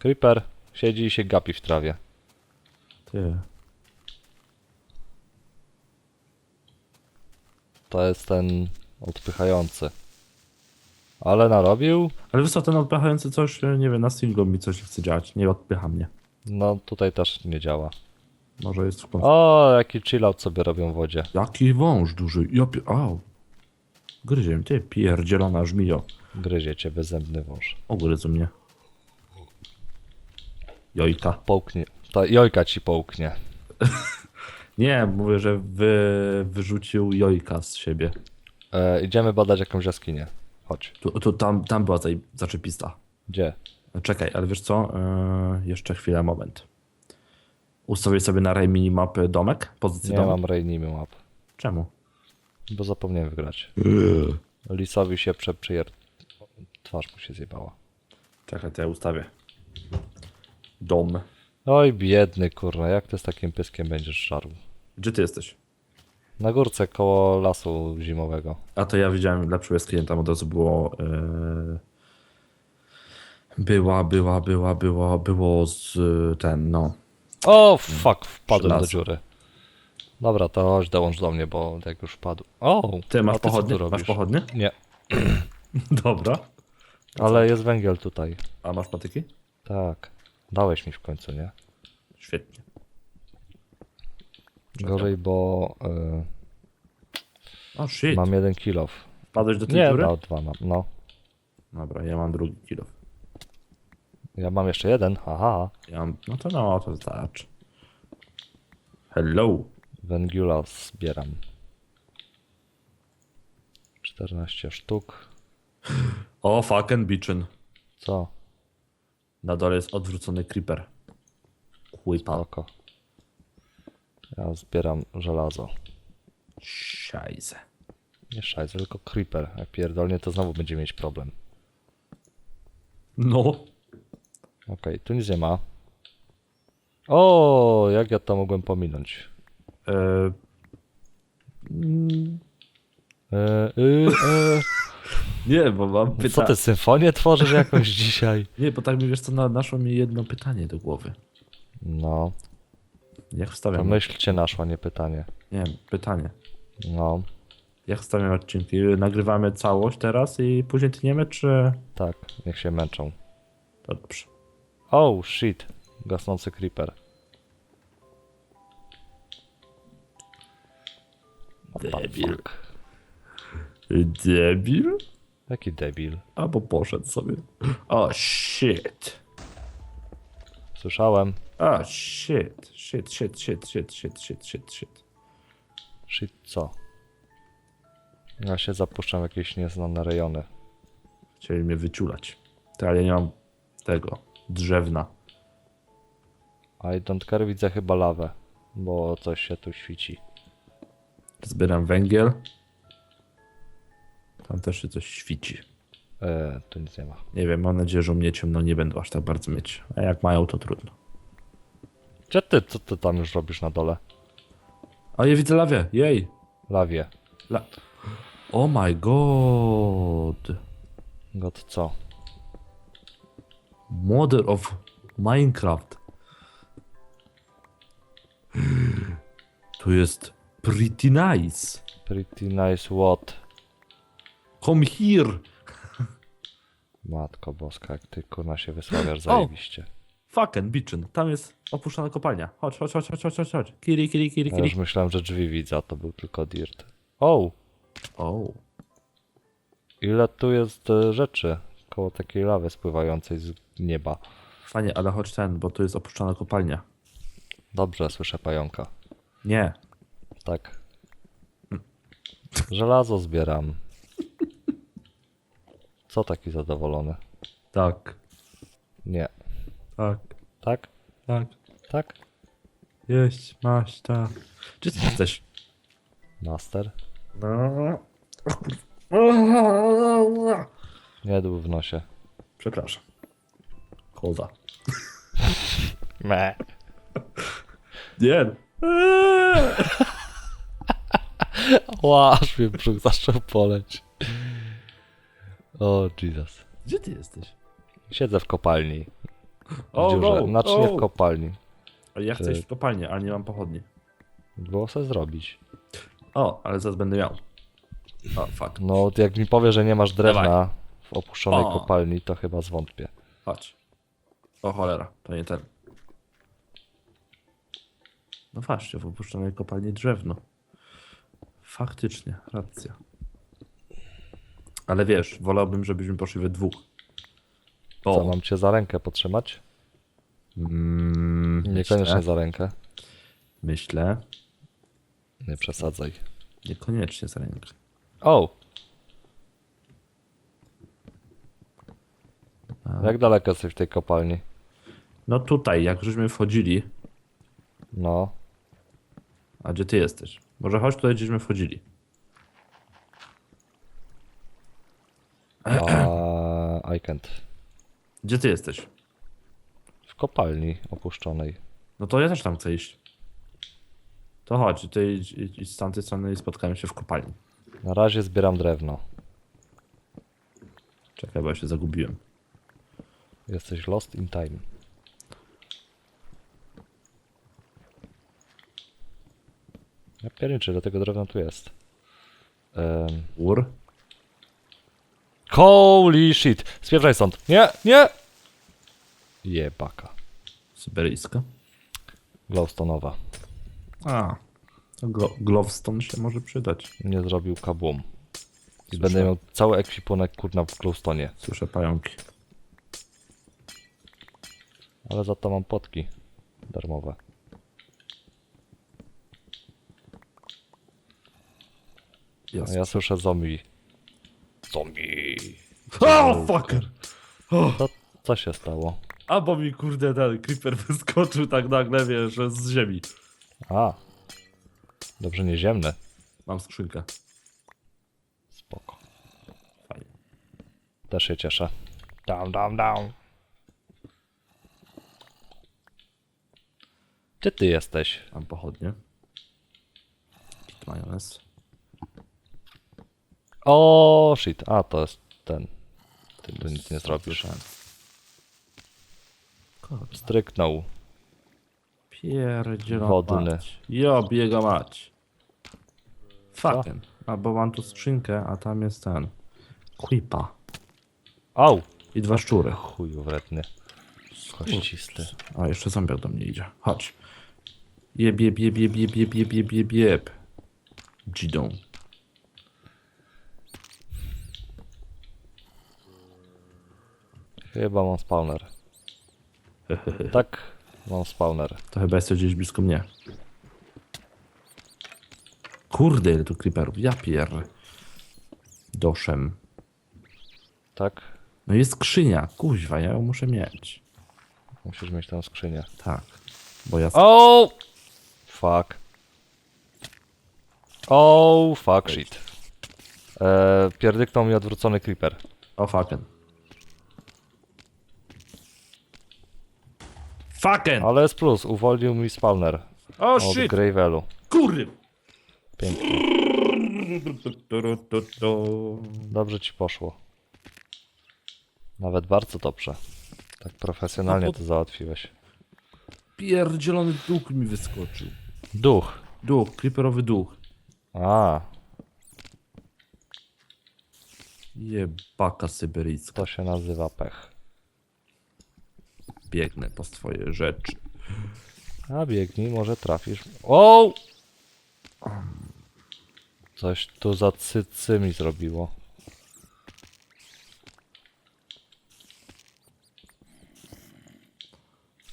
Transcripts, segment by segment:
Creeper siedzi i się gapi w trawie. Ty. To jest ten odpychający. Ale narobił? Ale wiesz co, ten odpychający coś, e, nie wiem, na singlu mi coś chce działać. Nie odpycha mnie. No tutaj też nie działa. Może jest w O, jaki chillout sobie robią w wodzie. Jaki wąż duży. Ja pi... Au. Gryzie mnie, ty pierdzielona żmijo. Gryzie cię bezzębny wąż. Ogryzł mnie. Jojka. Połknie. Ta jojka ci połknie. Nie, mówię, że wy... wyrzucił jojka z siebie. E, idziemy badać jakąś jaskinię. Chodź. Tu, tu tam, tam była tej zaczepista. Gdzie? Czekaj, ale wiesz co? Yy, jeszcze chwilę, moment. Ustawię sobie na ray minimapy domek, pozycję Nie domu. mam Rainimy map. Czemu? Bo zapomniałem wygrać. Lisowi się przeprzyjer... Twarz mu się zjebała. Czekaj, to ja ustawię. Dom. Oj, biedny kurwa, jak ty z takim pyskiem będziesz żarł? Gdzie ty jesteś? Na górce koło lasu zimowego. A to ja widziałem lepszą jaskinię, tam od razu było... Yy... Była, była, była, była, było z y, ten, no. O, fuck, wpadłem do dziury. Dobra, to chodź, dołącz do mnie, bo jak już wpadł. O, Ty masz pochodnie? Masz pochodnie? Nie, Dobra. ale jest węgiel tutaj. A masz patyki? Tak. Dałeś mi w końcu, nie? Świetnie. Gorzej, bo O y, shit. mam jeden kilof. Wpadłeś do tej Nie, dziury? no, dwa mam. No. Dobra, ja mam drugi kilo. Ja mam jeszcze jeden, haha. Ja mam... No to no, to wystarczy. Hello. Węgiula zbieram. 14 sztuk. O, fucking bitchin. Co? Na dole jest odwrócony creeper. Quipa. Oko. Ja zbieram żelazo. Szajse. Nie szajs, tylko creeper. Jak pierdolnie, to znowu będzie mieć problem. No. Okej, tu nic nie ma. O, jak ja to mogłem pominąć? E, E, y, e. nie, bo mam Co pytanie. ty, symfonię tworzysz jakąś dzisiaj? Nie, bo tak mi wiesz co, na, naszło mi jedno pytanie do głowy. No, Jak to wstawiam? myśl cię naszła, nie pytanie. Nie, pytanie. No, Jak wstawiam odcinki? Nagrywamy całość teraz i później tniemy, czy... tak, niech się męczą. To dobrze. Oh, shit. Gasnący creeper. Debil. Debil? Jaki debil. Albo poszedł sobie. O, shit. Słyszałem. O, shit. Shit, shit, shit, shit, shit, shit, shit, shit. Shit, co? Ja się zapuszczam w jakieś nieznane rejony. Chcieli mnie wyciulać. To ale ja nie mam tego. Drzewna. I don't care, widzę chyba lawę. Bo coś się tu świeci. Zbieram węgiel. Tam też się coś świci. E, tu nic nie ma. Nie wiem, mam nadzieję, że u mnie ciemno nie będą aż tak bardzo mieć. A jak mają, to trudno. Gdzie ty, co ty tam już robisz na dole? O, ja widzę lawię. Jej. Lawie. La... Oh my god. God co? Mother of Minecraft. To jest pretty nice. Pretty nice what? Come here. Matko boska, jak ty kurna się wysławiasz zajebiście. Fucking bitchin. Tam jest opuszczona kopalnia. Chodź, chodź, chodź, chodź, chodź, chodź, chodź. Kiri, kiri, kiri, Ja kiri. już myślałem, że drzwi widzę, a to był tylko dirt. O, O. ile tu jest e, rzeczy koło takiej lawy spływającej z nieba. Fajnie, ale chodź ten, bo tu jest opuszczona kopalnia. Dobrze, słyszę pająka. Nie. Tak. Żelazo zbieram. Co taki zadowolony? Tak. Nie. Tak. Tak? Tak. Tak? Jeść, maść, tak. Gdzie ty jesteś? Master? No. Nie dół w nosie. Przepraszam. Koza. Me. Nie. Ła, aż mnie brzuch zaczął poleć. O, Jesus. Gdzie ty jesteś? Siedzę w kopalni. O, w dziurze. no, Znaczy nie o. w kopalni. Ale Ja chcę iść w kopalnię, ale nie mam pochodni. Było se zrobić. O, ale zaraz będę miał. O, fuck. No, jak mi powie, że nie masz drewna Dawaj. w opuszczonej O. kopalni, to chyba zwątpię. Chodź. O cholera, to nie ten. No właśnie, w opuszczonej kopalni drewno. Faktycznie, racja. Ale wiesz, wolałbym, żebyśmy poszli we dwóch. O, Co, mam cię za rękę potrzymać? mm, Niekoniecznie myślę, za rękę. myślę, Nie przesadzaj. niekoniecznie za rękę. O! Jak daleko jesteś w tej kopalni? No tutaj, jak żeśmy wchodzili, No. a gdzie ty jesteś? Może chodź tutaj, gdzieśmy wchodzili. A, I can't. Gdzie ty jesteś? W kopalni opuszczonej. No to ja też tam chcę iść. To chodź, ty idź, idź, idź z tamtej strony i spotkamy się w kopalni. Na razie zbieram drewno. Czekaj, bo ja się zagubiłem. Jesteś lost in time. Ja pierniczę, do tego drewna tu jest. Ur? Holy shit! Spiewrzaj stąd! Nie! Nie! Jebaka. Syberyjska? Glowstone'owa. A. To glo Glowstone się może przydać. Nie zrobił kabum. I Słyszę. będę miał cały ekwipunek kurna w glowstone'ie. Słyszę pająki. Ale za to mam potki darmowe. A Jasne. ja słyszę zombie. Zombie! O, fucker! Co, co się stało? A bo mi kurde ten creeper wyskoczył tak nagle, wiesz, że z ziemi. A. Dobrze nieziemne. Mam skrzynkę. Spoko. Fajnie. Też się cieszę. Down, down, down. Gdzie ty jesteś? Mam pochodnie. Kit majonez. O shit. A, to jest ten. Ty tu nic nie zrobisz. Stryknął. Pierdzielona Wodny. mać. Jo, biega mać. Fucking. A bo mam tu skrzynkę, a tam jest ten. Quipa. Au! I dwa szczury. Chuju wredny. Kościsty. A, jeszcze zombiak do mnie idzie. Chodź. Jeb, jeb, jeb, jeb, jeb, jeb, jeb, jeb, jeb, jeb. Chyba mam spawner. Tak, mam spawner. To chyba jest gdzieś blisko mnie. Kurde, ile tu creeperów. Ja pier. Doszem. Tak? No jest skrzynia. Kuźwa, ja ją muszę mieć. Musisz mieć tę skrzynię. Tak. Bo ja... Oh! Fuck. Oh, fuck shit. Eee, pierdyknął mi odwrócony creeper. O fucking. Fucking! Ale jest plus, uwolnił mi spawner O od shit! Gravelu. Kurry! Pięknie. Dobrze ci poszło. Nawet bardzo dobrze. Tak profesjonalnie No to załatwiłeś. Pierdzielony duch mi wyskoczył. Duch. Duch, creeperowy duch. A, Jebaka syberyjska. to się nazywa pech. Biegnę po swoje rzeczy. A biegnij, może trafisz. O! Coś tu za cycy mi zrobiło.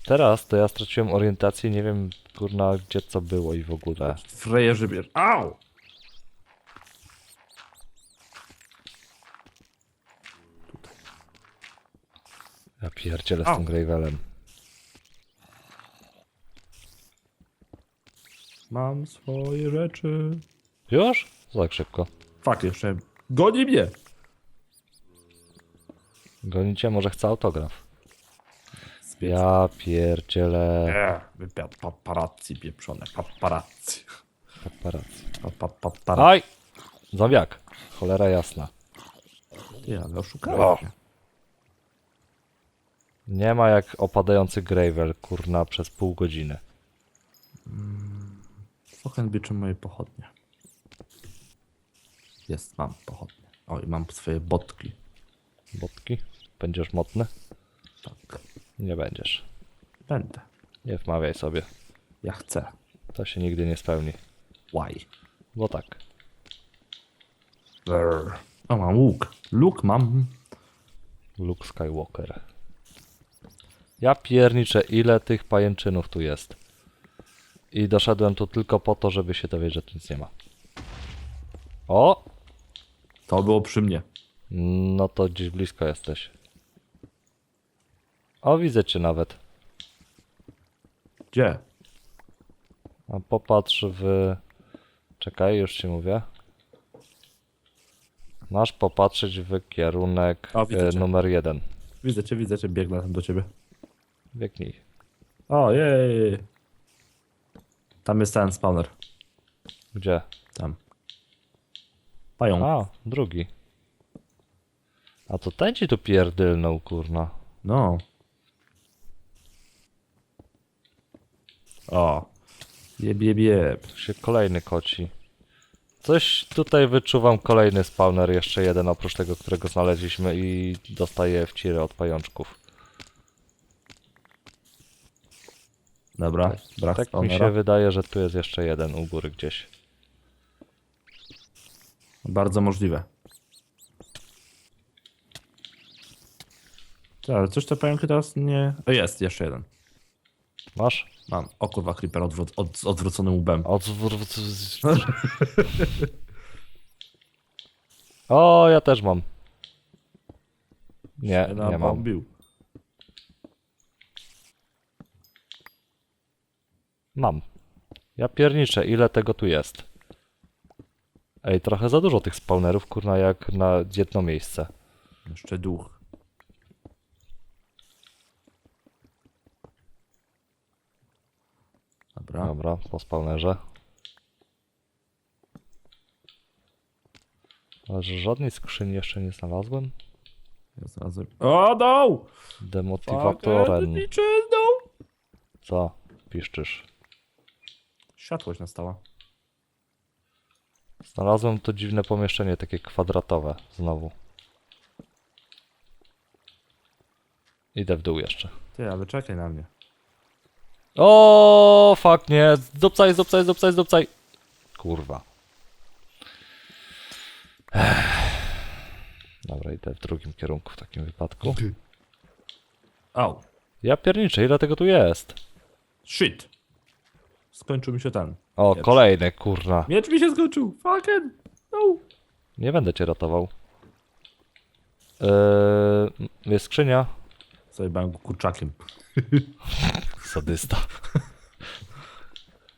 Teraz to ja straciłem orientację, nie wiem kurna gdzie co było i w ogóle. Frejerzy bierz. Au! Ja pierdzielę z Au. tym Gravelem. Mam swoje rzeczy. Już? Co tak szybko. Fakt, jeszcze goni mnie. Gonicie, może chce autograf. Ja pierdzielę. Eee, paparazzi pieprzone. Paparazzi. Paparazzi. Pa, pa, paparazzi. Aj! Zombiak. Cholera jasna. Ty, ale oszukałem O. Nie ma jak opadający gravel, kurna, przez pół godziny. Fucking bitchy moje pochodnie. Jest, mam pochodnie. O, i mam swoje botki. Botki? Będziesz mocny? Tak. Nie będziesz. Będę. Nie wmawiaj sobie. Ja chcę. To się nigdy nie spełni. Why? Bo tak. Brr. O, mam łuk. Luk mam. Luke Skywalker. Ja pierniczę, ile tych pajęczynów tu jest. I doszedłem tu tylko po to, żeby się dowiedzieć, że tu nic nie ma. O! To było przy mnie. No to gdzieś blisko jesteś. O, widzę cię nawet. Gdzie? A popatrz w... Czekaj, już ci mówię. Masz popatrzeć w kierunek O, widzę e, cię. numer jeden. Widzę cię, widzę cię, biegnę do ciebie. Biegnij. O, jej. Tam jest ten spawner. Gdzie? Tam. Pająk. A, drugi. A to ten ci tu pierdylnął, kurna. No. O. Jeb, jeb, jeb. Tu się kolejny koci. Coś tutaj wyczuwam kolejny spawner, jeszcze jeden oprócz tego, którego znaleźliśmy i dostaję w ciry od pajączków. Dobra, brak Tak mi się wydaje, że tu jest jeszcze jeden u góry gdzieś. Bardzo możliwe. Ty, ale coś te pająki teraz nie... O, jest, jeszcze jeden. Masz? Mam. O kurwa, creeper odwró- od, z odwróconym łbem. Odzwr- O, ja też mam. Nie, nie mam. bombił. Mam. Ja pierniczę, ile tego tu jest? Ej, trochę za dużo tych spawnerów, kurna, jak na jedno miejsce. Jeszcze duch. Dobra. Dobra, po spawnerze. Ale żadnej skrzyni jeszcze nie znalazłem? Ja znalazłem... O, no! Liczyzną! Co? Piszczysz. Światłość nastała. Znalazłem to dziwne pomieszczenie, takie kwadratowe, znowu. Idę w dół jeszcze. Ty, ale czekaj na mnie. O, fuck nie, zdupcaj, zdupcaj, zdupcaj, zdupcaj. Kurwa. Ech. Dobra, idę w drugim kierunku w takim wypadku. Au. Ja pierniczę, ile tego tu jest? Shit. Skończył mi się ten. O, Pierwszy. kolejny, kurna. Miecz mi się skończył. Fucking. No. Nie będę cię ratował. Eee, jest skrzynia. Zajebałem go kurczakiem. Sadysta.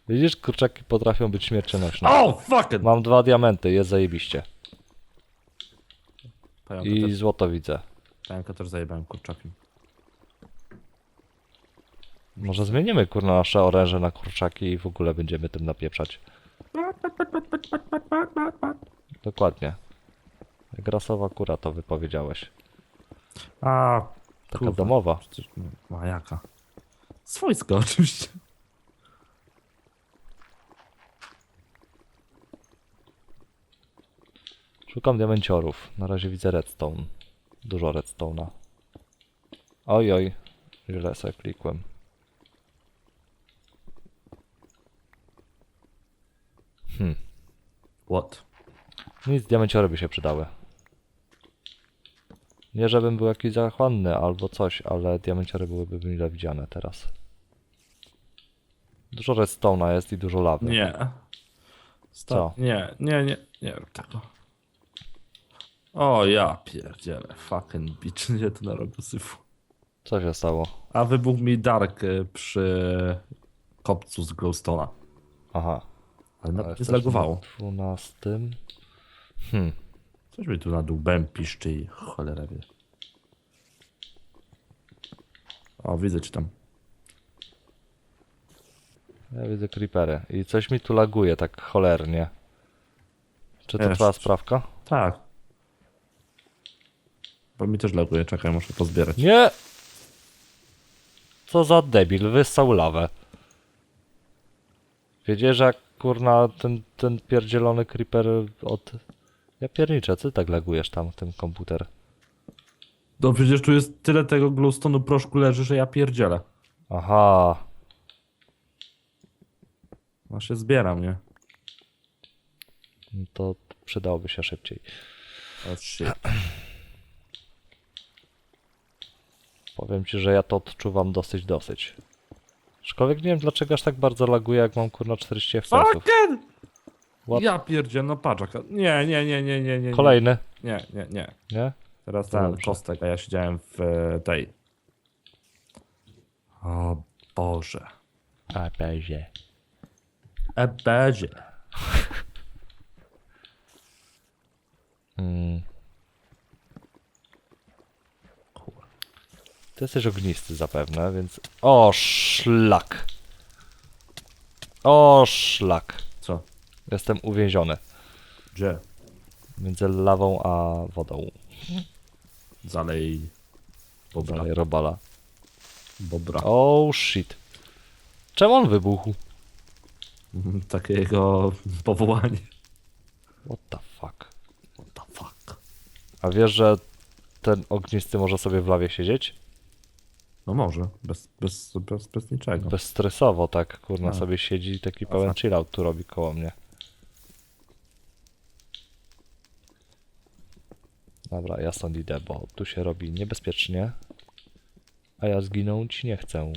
Widzisz, kurczaki potrafią być śmiercionośne. O, fucking. Mam dwa diamenty, jest zajebiście. Pająka, I też, złoto widzę. pająka też zajebałem kurczakiem. Może zmienimy kurna nasze oręże na kurczaki i w ogóle będziemy tym napieprzać. Dokładnie. Jak rasowa kura to wypowiedziałeś. A, Taka Kurwa. domowa. przecież... no, A jaka? Swojska oczywiście. Szukam diamenciorów. Na razie widzę redstone. Dużo redstone'a. Oj, oj. Źle sobie klikłem. Hmm. What? Nic, diamenciory by się przydały. Nie żebym był jakiś zachłanny albo coś, ale diamenciory byłyby mile widziane teraz. Dużo redstone'a jest i dużo lawy. Nie. Sta- Co? Nie, nie, nie, nie rób tego. O ja pierdzielę, fucking bitch, nie to narobił syfu. Co się stało? A wybuchł mi Dark y, przy kopcu z glowstone'a. Aha. Ale na, jesteśmy zlagowało. na 12. Hmm. Coś mi tu na dół piszczy i cholera wie. O, widzę cię tam. Ja widzę creepery. I coś mi tu laguje tak cholernie. Czy to Jest. twoja sprawka? Tak. Bo mi też laguje, czekaj, muszę pozbierać. Nie! Co za debil, wyssał lawę. Wiedziesz, że jak kurna ten, ten pierdzielony creeper od... Ja pierniczę, co ty tak lagujesz tam, ten komputer? No przecież tu jest tyle tego glowstone'u proszku leży, że ja pierdzielę. Aha, No się zbieram, nie? no to przydałoby się szybciej. O shit. Powiem ci, że ja to odczuwam dosyć, dosyć. Aczkolwiek nie wiem dlaczego aż tak bardzo laguje, jak mam kurna 40 FPS. Fucking! What? Ja pierdzielę, no patrz. jaka- Nie, nie, nie, nie, nie, nie. Kolejny, Nie, nie, nie. nie? Teraz ten dobrze. kostek, a ja siedziałem w e, tej. O Boże. A, pezie. E Boże. Mm. Ty jesteś ognisty zapewne, więc... O, szlak! O, szlak! Co? Jestem uwięziony Gdzie? między lawą a wodą. Zalej. Bobra. Dalej robala. Bobra. Oh shit. Czemu on wybuchł? Takie jego powołanie. What the fuck? What the fuck? A wiesz, że ten ognisty może sobie w lawie siedzieć? No może, bez, bez, bez, bez niczego. Bezstresowo tak, kurna, A. sobie siedzi i taki pełen chillout tu robi koło mnie. Dobra, ja stąd idę, bo tu się robi niebezpiecznie. A ja zginąć nie chcę.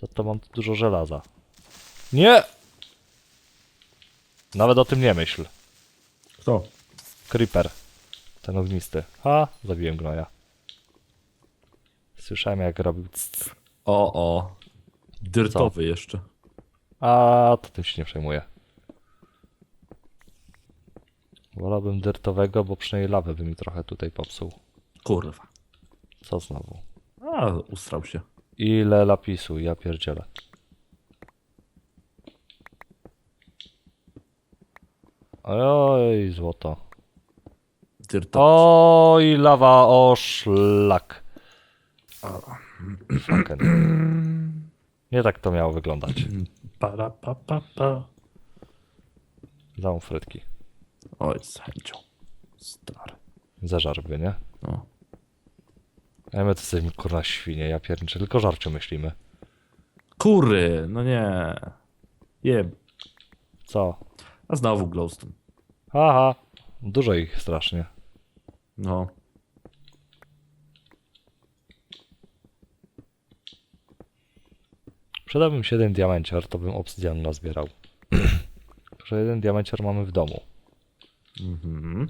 Za to mam tu dużo żelaza. Nie! Nawet o tym nie myśl. Kto? Creeper. Ten ognisty. Ha, zabiłem gnoja. Słyszałem jak robił cs. O, o. Dyrtowy jeszcze. A to tym się nie przejmuję. Wolałbym dyrtowego, bo przynajmniej lawę by mi trochę tutaj popsuł. Kurwa. Co znowu? A, ustrał się. Ile lapisu, ja pierdzielę. Oj, złoto. Dyrtowy. Oj, lawa, o szlak. Nie tak to miało wyglądać. Para, pa, pa, pa. Dam frytki. Oj, z chęcią. Stary. Zażarby, nie? No. A my to jesteśmy kurna świnie, ja pierniczę, tylko żarciu myślimy. Kury, no nie. Jeb. Co? A znowu glowstone. Haha, dużo ich strasznie. No. Się jeden diamenciar, to bym obsydian nazbierał. że jeden diamenciar mamy w domu. Mhm.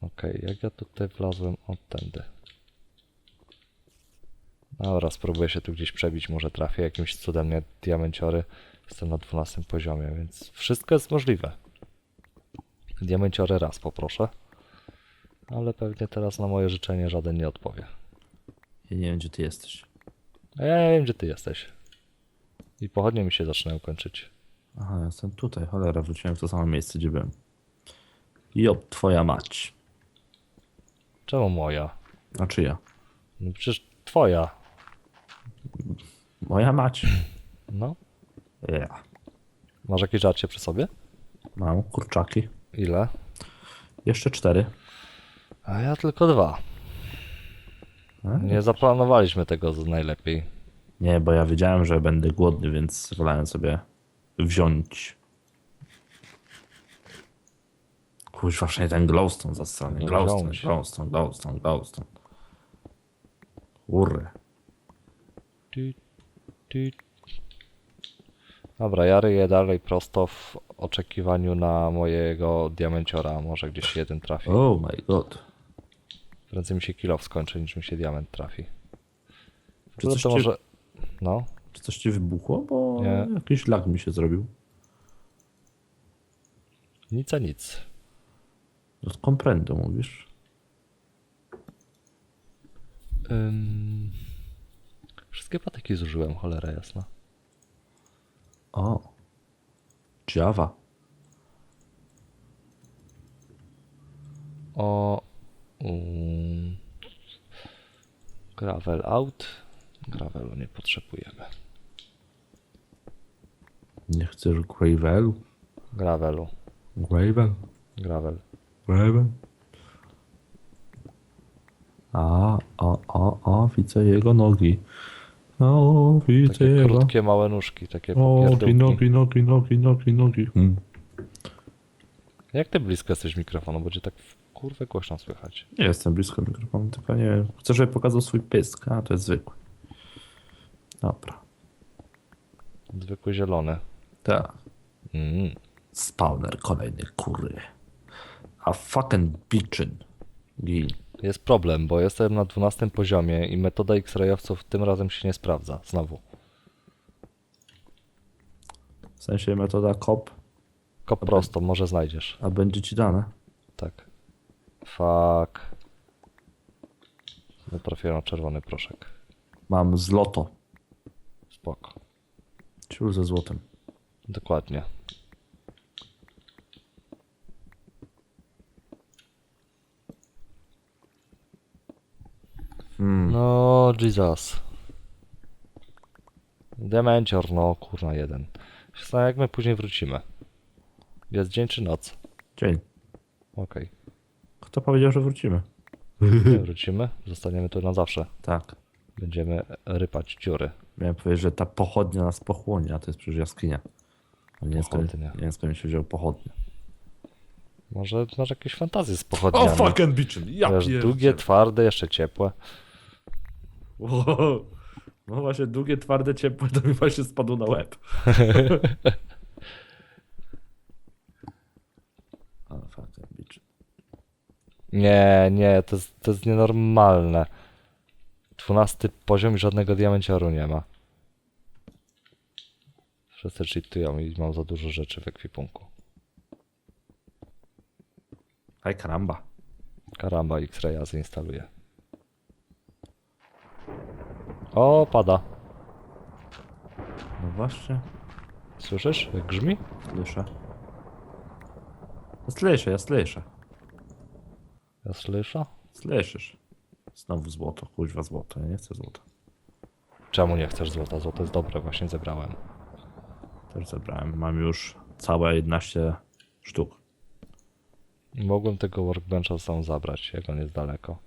Okej, jak ja tutaj wlazłem od tędy. Dobra, spróbuję się tu gdzieś przebić, może trafię jakimś cudem nie diamenciory. Jestem na 12 poziomie, więc wszystko jest możliwe. Diamenciory raz poproszę. Ale pewnie teraz na moje życzenie żaden nie odpowie. Ja nie wiem, gdzie ty jesteś. A ja wiem, gdzie ty jesteś. I pochodnie mi się zaczynają kończyć. Aha, ja jestem tutaj. Cholera, wróciłem w to samo miejsce, gdzie byłem. Job, twoja mać. Czemu moja? A czyja? No przecież twoja. Moja mać. No. Ja. Masz jakieś żarcie przy sobie? Mam kurczaki. Ile? Jeszcze cztery. A ja tylko dwa. A? Nie zaplanowaliśmy tego z najlepiej. Nie, bo ja wiedziałem, że będę głodny, więc wolałem sobie wziąć. Kuźwa, wszędzie ten glowstone zasrany. No, Glowstone, glowstone, glowstone, glowstone. Ty, ty. Dobra, ja ryję dalej prosto w oczekiwaniu na mojego diamenciora. Może gdzieś jeden trafi. Oh my god. Prędzej mi się kilof skończy, niż mi się diament trafi. Czy coś to ci- może... No, Czy coś ci wybuchło? Bo Nie. jakiś lag mi się zrobił. nic a nic. Z komprendo mówisz? Wszystkie patyki zużyłem, cholera jasna. O. Java. O. Um, Gravel out. Gravelu nie potrzebujemy. Nie chcesz Gravelu? Gravelu. Gravel? Gravel. Gravel? A, a, a, a, widzę jego nogi. O, widzę Takie jego. krótkie, małe nóżki, takie Nogi, popierdółki. nogi, nogi, nogi, nogi, nogi. Hmm. Jak ty blisko jesteś mikrofonu? Będzie tak w kurwę głośno słychać. Nie jestem blisko mikrofonu, tylko nie wiem. Chcę, żeby pokazał swój pysk, a to jest zwykły. Dobra. Zwykły zielony. Tak. Mm. Spawner kolejny kury. A fucking bitchin. Gin. Jest problem, bo jestem na 12 poziomie i metoda X-rayowców tym razem się nie sprawdza. Znowu. W sensie metoda kop, Kop prosto, może znajdziesz. a będzie ci dane. Tak. Fuck. Trafiłem na czerwony proszek. Mam złoto. Spoko. Ciul ze złotem. Dokładnie. Hmm. No, Jesus. Demencior, no kurna jeden. Zastanawiam, jak my później wrócimy. Jest dzień czy noc? Dzień. Okej. Kto powiedział, że wrócimy? Nie wrócimy, zostaniemy tu na zawsze. Tak. Będziemy rypać dziury. Miałem powiedzieć, że ta pochodnia nas pochłonie, a to jest przecież jaskinia. Nie Pochodnia. nie wiem skąd się wziął pochodnia. Może masz jakieś fantazje z pochodniami. bitchin. Ja Wiesz, długie, twarde, jeszcze ciepłe. Wow. No właśnie, długie, twarde, ciepłe to mi właśnie spadło na łeb. Ale fucking bitchin. Nie, nie, to jest, to jest nienormalne. 12 poziom i żadnego diamencioru nie ma. Wszyscy cheatują i mam za dużo rzeczy w ekwipunku. Aj karamba. Karamba, X-Raya zainstaluję. O, pada. No właśnie, Słyszysz, jak grzmi? słyszę. Ja słyszę, ja słyszę. Ja słyszę. Słyszysz. Znowu złoto, kuźwa złoto, ja nie chcę złota. Czemu nie chcesz złota? Złoto jest dobre, właśnie zebrałem. Też zebrałem, mam już całe 11 sztuk. Mogłem tego workbencha sam zabrać, jak on jest daleko.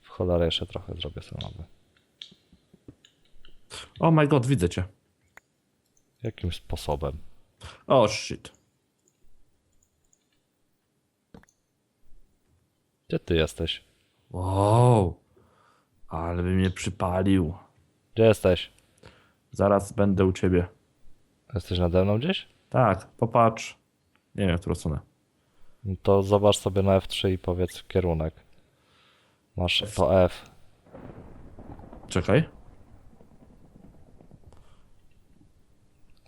W cholerę jeszcze trochę zrobię sobie nowy. Oh my god, widzę cię. Jakim sposobem? Oh shit. Gdzie ty jesteś? Wow. Ale by mnie przypalił. Gdzie jesteś? Zaraz będę u ciebie. Jesteś nade mną gdzieś? Tak, popatrz. Nie wiem, w którą stronę. No To zobacz sobie na F3 i powiedz kierunek. Masz to F. Czekaj.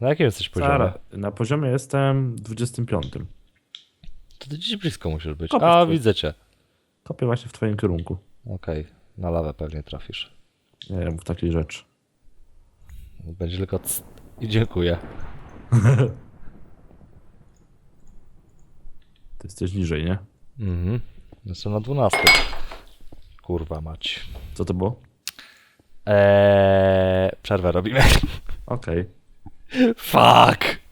Na jakim jesteś poziomie? Zara, na poziomie jestem 25. To ty gdzieś blisko musisz być. Kopiesz A, tu. widzę cię. Kopię właśnie w twoim kierunku. Okej, na lawę pewnie trafisz. Nie wiem, w takiej rzeczy. Będzie tylko c... i dziękuję. Ty jesteś niżej, nie? Mhm. Jestem na 12. Kurwa mać. Co to było? Eee, przerwę robimy. Okej. Fuck!